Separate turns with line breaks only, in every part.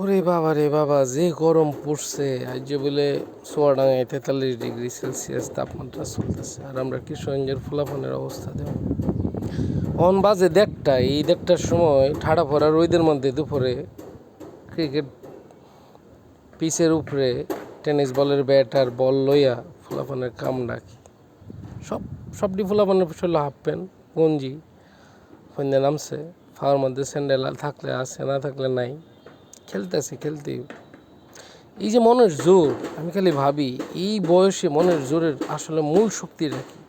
ওরে বাবা রে বাবা, যে গরম পড়ছে, আজ বলে সোয়াডাঙ্গায় তেতাল্লিশ ডিগ্রি সেলসিয়াস তাপমাত্রা চলতেছে, আর আমরা কিশোরগঞ্জের ফুলাফানের অবস্থা দেব অন বাজে দেড়টা, এই দেড়টার সময় ঠাড়া পড়া রোদের মধ্যে দুপুরে ক্রিকেট পিচের উপরে টেনিস বলের ব্যাট আর বল লইয়া ফুলাফানের কাম ডাকি। সব সবটি ফুলাফানের পিছলে হাফ প্যান্ট, গঞ্জি ফন্দে নামছে, ফাওয়ার মধ্যে স্যান্ডেল থাকলে আছে, না থাকলে নাই। খেলতেছে খেলতে। এই যে মনের জোর, আমি খালি ভাবি, এই বয়সে মনের জোরের আসলে মূল শক্তি রাখি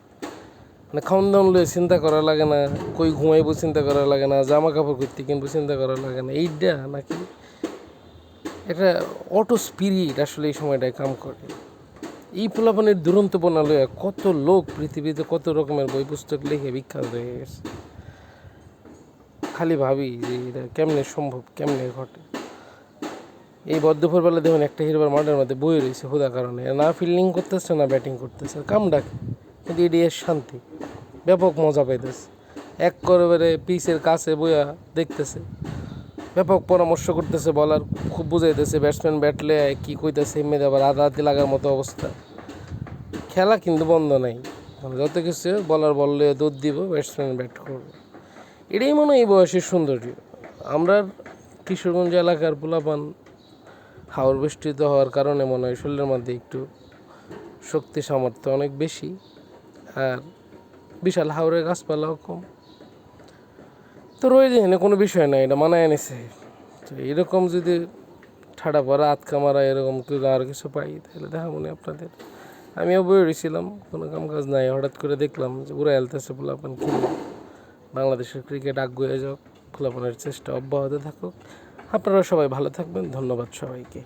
মানে খাওয়ান দাওয়ান লয়ে চিন্তা করা লাগে না, কই ঘুমাইবো চিন্তা করা লাগে না জামা কাপড় করতে কিনবো চিন্তা করা লাগে না এইটা নাকি এটা অটো স্পিরিট আসলে এই সময়টায় কাম করে। এই পোলাপানের দুরন্তপনা লইয়া কত লোক পৃথিবীতে কত রকমের বই পুস্তক লিখে বিখ্যাত হয়ে গেছে। খালি ভাবি যে এটা কেমনে সম্ভব, কেমনে ঘটে? এই বদ্ধপুরবেলা দেখুন একটা হিরবার মাঠের মধ্যে বই রয়েছে, হুদা কারণে। না ফিল্ডিং করতেছে, না ব্যাটিং করতেছে। কাম ডাকে, কিন্তু এটি শান্তি। ব্যাপক মজা পাইতেছে। এক করে পিসের কাছে বইয়া দেখতেছে। ব্যাপক পরামর্শ করতেছে বলার খুব বুঝাইতেছে ব্যাটসম্যান ব্যাটলে কি কইতেছে, এমনি আবার আতি লাগার মতো অবস্থা। খেলা কিন্তু বন্ধ নাই। মানে যত কিছু বলার বললে দুধ দিব ব্যাটসম্যান ব্যাট করবে। এটাই মনে হয় এই বয়সের সৌন্দর্য। আমরা কিশোরগঞ্জ এলাকার পোলাপান হাওর বেষ্টিত হওয়ার কারণে মনে হয় শরীরের মধ্যে একটু শক্তি সামর্থ্য অনেক বেশি। আর বিশাল হাওড়ের গাছপালাও কম। তো রয়ে যায় কোনো বিষয় না এটা মানায় এনেছে তো এরকম যদি ঠাডা পড়া আতকা মারা, এরকম কেউ আর কিছু পাই, তাহলে দেখা মনে আপনাদের। আমিও বই রয়েছিলাম কোনো কাম কাজ নাই, হঠাৎ করে দেখলাম যে উড়া এলতেছে পোলাপান খেলে বাংলাদেশের ক্রিকেট আগুয়ে যাক, পোলাপানের চেষ্টা অব্যাহত থাকুক। আপনারা সবাই ভালো থাকবেন ধন্যবাদ সবাইকে।